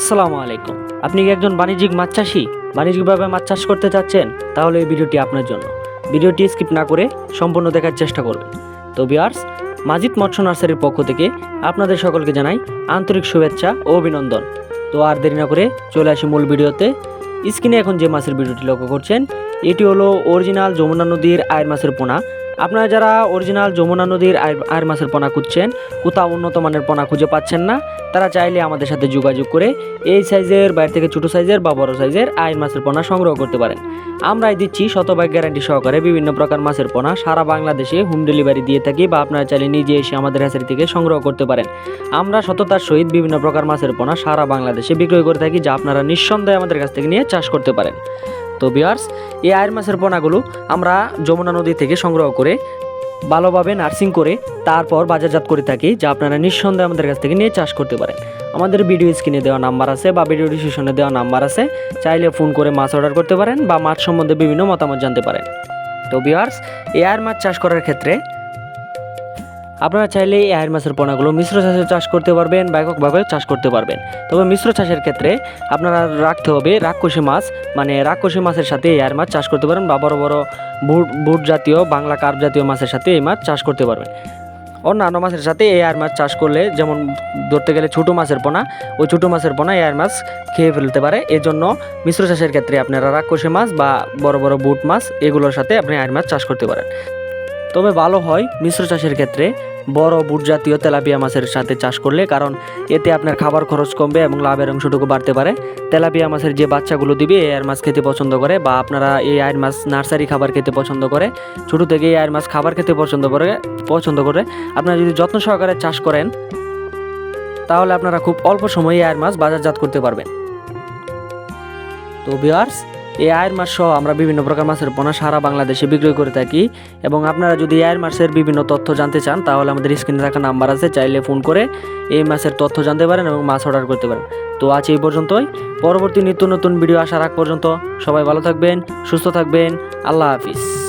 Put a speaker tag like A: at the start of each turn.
A: আসসালামু আলাইকুম। আপনি কি একজন বাণিজ্যিক মাছ চাষি? বাণিজ্যিকভাবে মাছ চাষ করতে চাচ্ছেন? তাহলে এই ভিডিওটি আপনার জন্য। ভিডিওটি স্কিপ না করে সম্পূর্ণ দেখার চেষ্টা করবেন। তো বিয়ার্স মাজিদ মৎস্য নার্সারির পক্ষ থেকে আপনাদের সকলকে জানাই আন্তরিক শুভেচ্ছা ও অভিনন্দন। তো আর দেরি না করে চলে আসি মূল ভিডিওতে। স্ক্রিনে এখন যে মাছের ভিডিওটি লক্ষ্য করছেন, এটি হলো অরিজিনাল যমুনা নদীর আয়ের মাছের পোনা। আপনারা যারা অরিজিনাল যমুনা নদীর আয়ের মাছের পোনা খুঁজছেন, কোথাও উন্নত মানের পোনা খুঁজে পাচ্ছেন না, তারা চাইলে আমাদের সাথে যোগাযোগ করে এই সাইজের, বাইরে থেকে ছোটো সাইজের বা বড় সাইজের আয়ের মাছের পোনা সংগ্রহ করতে পারেন। আমরাই দিচ্ছি শতভাগ গ্যারান্টি সহকারে বিভিন্ন প্রকার মাছের পোনা, সারা বাংলাদেশে হোম ডেলিভারি দিয়ে থাকি বা আপনারা চাইলে নিজে এসে আমাদের হ্যাচারি থেকে সংগ্রহ করতে পারেন। আমরা সততার সহিত বিভিন্ন প্রকার মাছের পোনা সারা বাংলাদেশে বিক্রয় করে থাকি, যা আপনারা নিঃসন্দেহে আমাদের কাছ থেকে নিয়ে চাষ করতে পারেন। তো বিয়ার্স, এই আয়ের মাছের পোনাগুলো আমরা যমুনা নদী থেকে সংগ্রহ করে ভালোভাবে নার্সিং করে তারপর বাজারজাত করে থাকি, যা আপনারা নিঃসন্দেহে আমাদের কাছ থেকে নিয়ে চাষ করতে পারেন। আমাদের ভিডিও স্ক্রিনে দেওয়া নাম্বার আছে বা ভিডিও ডিসক্রিপশনে দেওয়া নাম্বার আছে, চাইলে ফোন করে মাছ অর্ডার করতে পারেন বা মাছ সম্বন্ধে বিভিন্ন মতামত জানতে পারেন। তো বিয়ার্স এয়ার মাছ চাষ করার ক্ষেত্রে আপনারা চাইলে এই আয়ের মাছের পোনাগুলো মিশ্র চাষে চাষ করতে পারবেন বা চাষ করতে পারবেন। তবে মিশ্র চাষের ক্ষেত্রে আপনারা রাখতে হবে রাক্ষসী মাছ মানে রাক্ষসী মাছের সাথে এই আয়ের মাছ চাষ করতে পারেন বা বড় বড় বুট বুট জাতীয়, বাংলা কার্প জাতীয় মাছের সাথে এই মাছ চাষ করতে পারবেন। অন্যান্য মাছের সাথে এই আর মাছ চাষ করলে, যেমন ধরতে গেলে ছোটো মাছের পোনা, ওই ছোটো মাছের পোনা এয়ার মাছ খেয়ে ফেলতে পারে। এজন্য মিশ্র চাষের ক্ষেত্রে আপনারা রাক্ষসী মাছ বা বড় বড় বুট মাছ, এগুলোর সাথে আপনি আর মাছ চাষ করতে পারেন। তবে ভালো হয় মিশ্র চাষের ক্ষেত্রে বড় বুট জাতীয় তেলাপিয়া মাছের সাথে চাষ করলে, কারণ এতে আপনার খাবার খরচ কমবে এবং লাভের অংশটুকু বাড়তে পারে। তেলাপিয়া মাছের যে বাচ্চাগুলো দিবে এই আয়ের মাছ খেতে পছন্দ করে বা আপনারা এই আয়ের মাছ নার্সারি খাবার খেতে পছন্দ করে, ছোটো থেকে এই আয়ের মাছ খাবার খেতে পছন্দ করে পছন্দ করে, আপনারা যদি যত্ন সহকারে চাষ করেন, তাহলে আপনারা খুব অল্প সময়ে আয়ের মাছ বাজারজাত করতে পারবেন। তো বিয়ার্স এই আয়ের মাছ সহ আমরা বিভিন্ন প্রকার মাছের পোনা সারা বাংলাদেশে বিক্রয় করে থাকি এবং আপনারা যদি আয়ের মাছের বিভিন্ন তথ্য জানতে চান, তাহলে আমাদের স্ক্রিনে থাকা নাম্বার আছে, চাইলে ফোন করে এই মাছের তথ্য জানতে পারেন এবং মাছ অর্ডার করতে পারেন। তো আজ এই পর্যন্তই। পরবর্তী নিত্য নতুন ভিডিও আসার আগ পর্যন্ত সবাই ভালো থাকবেন, সুস্থ থাকবেন। আল্লাহ হাফিজ।